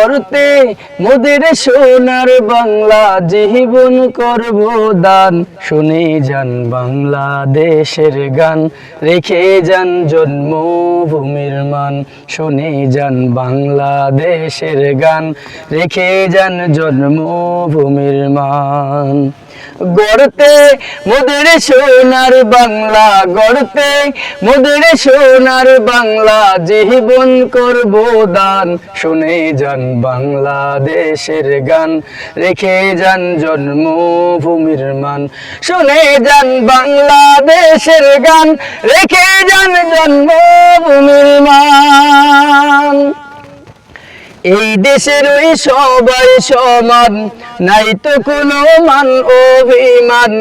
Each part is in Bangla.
গড়তে মোদের সোনার বাংলা জীবন করব দান। শুনে যান বাংলাদেশের গান, রেখে যান জন্মভূমির মান। শুনে যান বাংলাদেশের গান, রেখে যান জন্মভূমির মান। গড়তে মোদের সোনার বাংলা, গড়তে মোদের সোনার বাংলা জীবন করব দান। শুনে যান বাংলাদেশের গান। রেখে যান জন্মভূমির মান। শুনে যান বাংলাদেশের গান। রেখে যান জন্মভূমির এই দেশের ওই সবাই সমান, নাই তো কোনো মান অভিমান।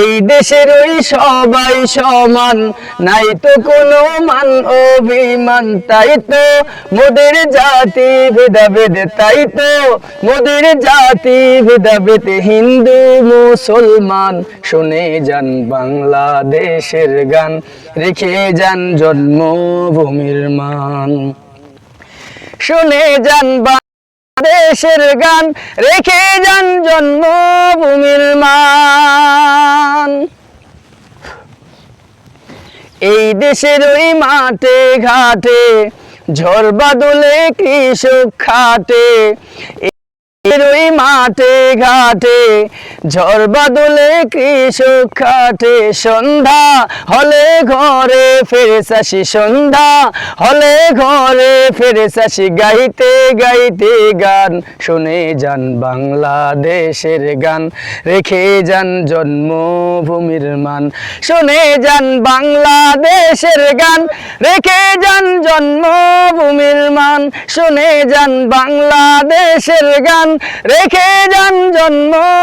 এই দেশের ওই সবাই সমান, নাই তো কোনো মান অভিমান। তাই তো মোদের জাতি ভেদাভেদ, তাই তো মোদের জাতি ভেদাভেদ। হিন্দু, মুসলমান, শুনে যান বাংলাদেশের গান, রেখে যান জন্মভূমির মান। শুনে যান বাংলাদেশের গান, রেখে যান জন্মভূমির মান। এই দেশের ওই মাঠে ঘাটে, ঝড় বাদলে কৃষক খাটে। এর ওই মাঠে ঘাটে, ঝড় বাদলে কৃষক খাটে, সন্ধ্যা হলে ঘরে ফেরে চাষি সন্ধ্যা হলে ঘরে ফেরে চাষি গাইতে গাইতে গান। শুনে যান বাংলাদেশের গান, রেখে যান জন্মভূমির মান। শুনে যান বাংলাদেশের গান, রেখে যান জন্মভূমির মান। শুনে যান বাংলাদেশের গান রেখে যান জন্মভূমির